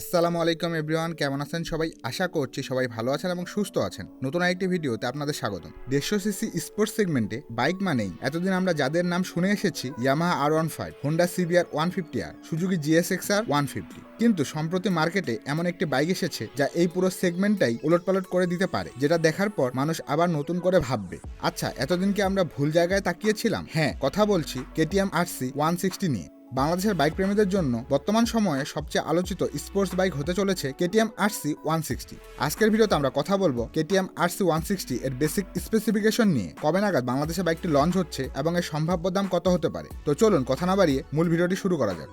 আসসালামু আলাইকুম এভরিওয়ান, কেমন আছেন সবাই? আশা করছি সবাই ভালো আছেন এবং সুস্থ আছেন। নতুন আরেকটি ভিডিওতে আপনাদের স্বাগতম। দেড়শো সিসি স্পোর্টস সেগমেন্টে বাইক মানেই, এতদিন আমরা যাদের নাম শুনে এসেছি Yamaha R one five Honda CBR one fifty আর Suzuki GSX R one fifty কিন্তু সম্প্রতি মার্কেটে এমন একটি বাইক এসেছে, যা এই পুরো সেগমেন্টটাই উলটপালট করে দিতে পারে, যেটা দেখার পর মানুষ আবার নতুন করে ভাববে আচ্ছা এতদিন কি আমরা ভুল জায়গায় তাকিয়েছিলাম? হ্যাঁ কথা বলছি কেটিএম আরসি ওয়ান সিক্সটি নিয়ে। বাংলাদেশের বাইক প্রেমীদের জন্য বর্তমান সময়ে সবচেয়ে আলোচিত স্পোর্টস বাইক হতে চলেছে কেটিএম আরসি ওয়ান সিক্সটি আজকের ভিডিওতে আমরা কথা বলব কেটিএম আরসি ওয়ান সিক্সটি এর বেসিক স্পেসিফিকেশন নিয়ে। কবে নাগাদ বাংলাদেশে বাইকটি লঞ্চ হচ্ছে এবং এর সম্ভাব্য দাম কত হতে পারে? তো চলুন কথা না বাড়িয়ে মূল ভিডিওটি শুরু করা যাক।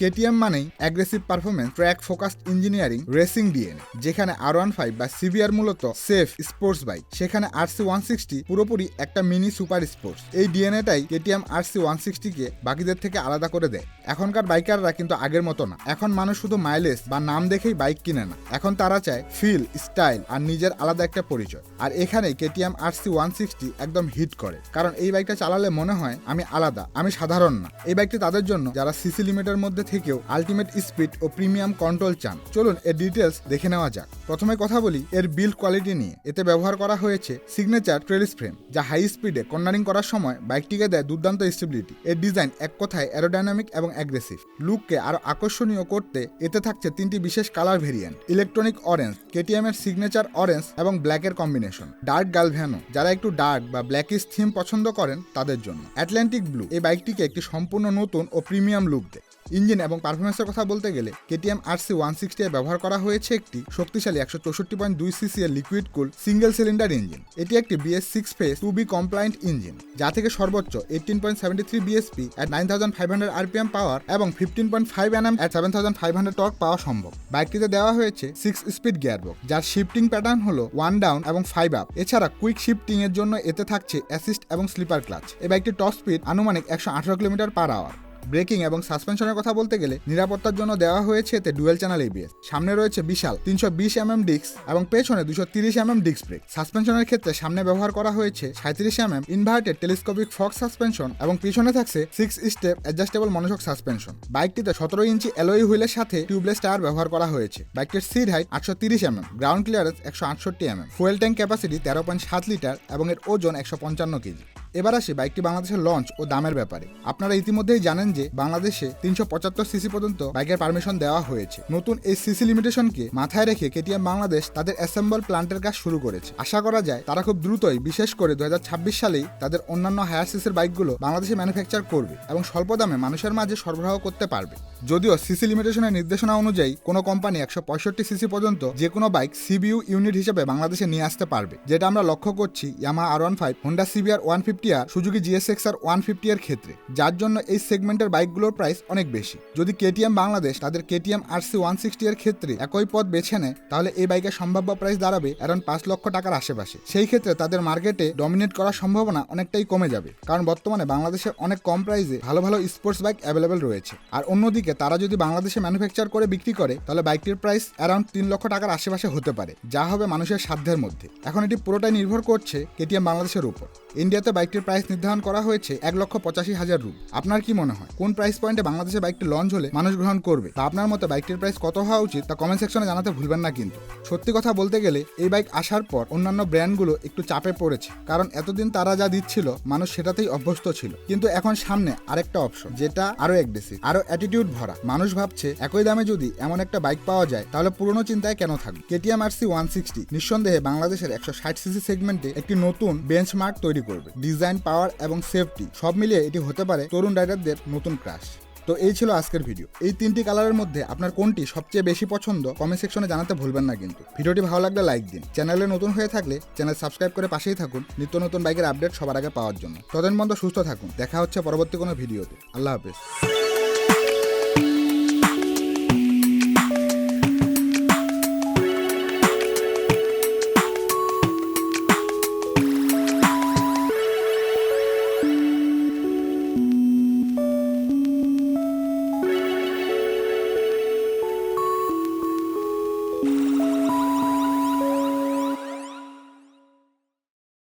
কেটিএম মানেই aggressive performance track focused engineering racing DNA যেখানে আর ওয়ান ফাইভ বা সিভিআর মূলত সেফ স্পোর্টস বাইক সেখানে আরসি ওয়ান সিক্সটি পুরোপুরি একটা মিনি সুপার স্পোর্টস এই ডিএনএটাই কেটিএম আরসি ওয়ান সিক্সটিকে বাকিদের থেকে আলাদা করে দেয়। এখনকার বাইকাররা কিন্তু আগের মতো না। এখন মানুষ শুধু মাইলেজ বা নাম দেখেই বাইক কিনে না। এখন তারা চায় ফিল স্টাইল আর নিজের আলাদা একটা পরিচয়। আর এখানে কেটিএম আরসি ওয়ান সিক্সটি একদম হিট করে। কারণ এই বাইকটা চালালে মনে হয় আমি আলাদা, আমি সাধারণ না। এই বাইকটি তাদের জন্য যারা সিসি লিমিটের মধ্যে থেকেও আলটিমেট স্পিড ও প্রিমিয়াম কন্ট্রোল চান। চলুন এর ডিটেলস দেখে নেওয়া যাক। প্রথমে কথা বলি এর বিল্ড কোয়ালিটি নিয়ে। এতে ব্যবহার করা হয়েছে সিগনেচার ট্রেলিস ফ্রেম যা হাই স্পিডে কর্নারিং করার সময় বাইকটিকে দেয় দুর্দান্ত স্টেবিলিটি এর ডিজাইন এক কথায় অ্যারোডাইনামিক এবং অ্যাগ্রেসিভ লুককে আরও আকর্ষণীয় করতে এতে থাকছে তিনটি বিশেষ colour variant electronic orange KTM এর সিগনেচার অরেঞ্জ এবং ব্ল্যাকের কম্বিনেশন ডার্ক গালভ্যানো যারা একটু ডার্ক বা ব্ল্যাকিস থিম পছন্দ করেন তাদের জন্য। অ্যাটলান্টিক ব্লু এই বাইকটিকে একটি সম্পূর্ণ নতুন ও প্রিমিয়াম লুক দেয়। ইঞ্জিন এবং পারফরমেন্সের কথা বলতে গেলে কেটিএম আরসি ওয়ান সিক্সটি ব্যবহার করা হয়েছে একটি শক্তিশালী একশো চৌষট্টি পয়েন্ট দুই সিসি এর liquid cool single cylinder engine এটি একটি BS six phase two B compliant engine যা থেকে সর্বোচ্চ eighteen point seventy three BSP at nine thousand five hundred RPM power এবং fifteen point five NM at seven thousand five hundred torque পাওয়া সম্ভব। বাইকটিতে দেওয়া হয়েছে সিক্স স্পিড গিয়ারবক্স যার শিফটিং প্যাটার্ন হলো ওয়ান ডাউন এবং ফাইভ আপ এছাড়া কুইক শিফটিং এর জন্য এতে থাকছে অ্যাসিস্ট এবং স্লিপার ক্লাচ এই বাইকটির টপ স্পিড আনুমানিক একশো আঠারো কিলোমিটার পার আওয়ার ব্রেকিং এবং সাসপেনশনের কথা বলতে গেলে নিরাপত্তার জন্য দেওয়া হয়েছে এতে ডুয়েল চ্যানেল এবিএস সামনে রয়েছে বিশাল তিনশো বিশ এমএম ডিস্ক এবং পেছনে দুশো তিরিশ এমএম ডিস্ক ব্রেক। সাসপেনশনের ক্ষেত্রে সামনে ব্যবহার করা হয়েছে সাঁত্রিশ MM inverted telescopic Fox suspension এবং পিছনে থাকছে six step adjustable monoshock suspension. বাইকটিতে সতেরো ইঞ্চি অ্যালোই হুইলের সাথে টিউবলেস টায়ার ব্যবহার করা হয়েছে। বাইকটির সিট হাইট আটশো তিরিশ এমএম, গ্রাউন্ড ক্লিয়ারেন্স একশো আটষট্টি এমএম, ফুয়েল ট্যাঙ্ক ক্যাপাসিটি তেরো পয়েন্ট সাত লিটার এবং এর ওজন একশো পঞ্চান্ন কেজি। এবার আসি বাইকটি বাংলাদেশের লঞ্চ ও দামের ব্যাপারে। আপনারা ইতিমধ্যেই জানেন যে বাংলাদেশে তিনশো পঁচাত্তর সিসি পর্যন্ত বাইকের পারমিশন দেওয়া হয়েছে। নতুন এই সিসি লিমিটেশনকে মাথায় রেখে কেটিএম বাংলাদেশ তাদের অ্যাসেম্বল প্লান্টের কাজ শুরু করেছে। আশা করা যায় তারা খুব দ্রুতই, বিশেষ করে দু হাজার ছাব্বিশ সালেই তাদের অন্যান্য হায়ার সিসির বাইকগুলো বাংলাদেশে ম্যানুফ্যাকচার করবে এবং স্বল্প দামে মানুষের মাঝে সরবরাহ করতে পারবে। যদিও সিসি লিমিটেশনের নির্দেশনা অনুযায়ী কোনো কোম্পানি একশো পঁয়ষট্টি সিসি পর্যন্ত যে কোনো বাইক সিবিইউ ইউনিট হিসেবে বাংলাদেশে নিয়ে আসতে পারবে, যেটা আমরা লক্ষ্য করছি Yamaha R one five Honda CBR one fifty আর Suzuki GSX R one fifty এর ক্ষেত্রে, যার জন্য এই সেগমেন্টের বাইকগুলোর প্রাইস অনেক বেশি। যদি কেটিএম বাংলাদেশ তাদের কেটিএম আরসি ওয়ান সিক্সটি এর ক্ষেত্রে একই পথ বেছে নেয়, তাহলে এই বাইকের সম্ভাব্য প্রাইস দাঁড়াবে অ্যারাউন্ড পাঁচ লক্ষ টাকার আশেপাশে। সেই ক্ষেত্রে তাদের মার্কেটে ডমিনেট করার সম্ভাবনা অনেকটাই কমে যাবে, কারণ বর্তমানে বাংলাদেশে অনেক কম প্রাইসে ভালো ভালো স্পোর্টস বাইক অ্যাভেলেবেল রয়েছে। আর অন্যদিকে তারা যদি বাংলাদেশে ম্যানুফ্যাকচার করে বিক্রি করে, তাহলে বাইকটির প্রাইস অ্যারাউন্ড তিন লক্ষ টাকার আশেপাশে হতে পারে, যা হবে মানুষের সাধ্যের মধ্যে। এখন এটি পুরোটাই নির্ভর করছে কেটিএম বাংলাদেশের উপর। ইন্ডিয়াতে বাইকটির প্রাইস নির্ধারণ করা হয়েছে এক লক্ষ পঁচাশি হাজার রুপ। আপনার কি মনে হয়? কোন প্রাইস পয়েন্টে বাংলাদেশে বাইকটি লঞ্চ হলে মানুষ গ্রহণ করবে? তা আপনার মতে বাইকটির প্রাইস কত হওয়া উচিত তা কমেন্ট সেকশনে জানাতে ভুলবেন না কিন্তু। সত্যি কথা বলতে গেলে এই বাইক আসার পর অন্যান্য ব্র্যান্ডগুলো একটু চাপে পড়েছে। কারণ এতদিন তারা যা দিচ্ছিল, মানুষ সেটাতেই অভ্যস্ত ছিল। কিন্তু এখন সামনে আরেকটা অপশন যেটা আরও অ্যাগ্রেসিভ আরও অ্যাটিটিউড ভরা। মানুষ ভাবছে, একই দামে যদি এমন একটা বাইক পাওয়া যায়, তাহলে পুরনো চিন্তায় কেন থাকবে? কেটিএম আরসি ওয়ান সিক্সটি নিঃসন্দেহে বাংলাদেশের একশো ষাট সিসি সেগমেন্টে একটি নতুন বেঞ্চমার্ক তৈরি করবে। ডিজাইন, পাওয়ার এবং সেফটি সব মিলিয়ে এটি হতে পারে তরুণ রাইডারদের নতুন ক্রাশ। তো এই ছিল আজকের ভিডিও। এই তিনটি কালারের মধ্যে আপনার কোনটি সবচেয়ে বেশি পছন্দ কমেন্ট সেকশনে জানাতে ভুলবেন না কিন্তু। ভিডিওটি ভালো লাগলে লাইক দিন। চ্যানেলে নতুন হয়ে থাকলে চ্যানেল সাবস্ক্রাইব করে পাশেই থাকুন নিত্য নতুন বাইকের আপডেট সবার আগে পাওয়ার জন্য। ততদিন বন্ধ সুস্থ থাকুন। দেখা হচ্ছে পরবর্তী কোনো ভিডিওতে। আল্লাহ হাফেজ।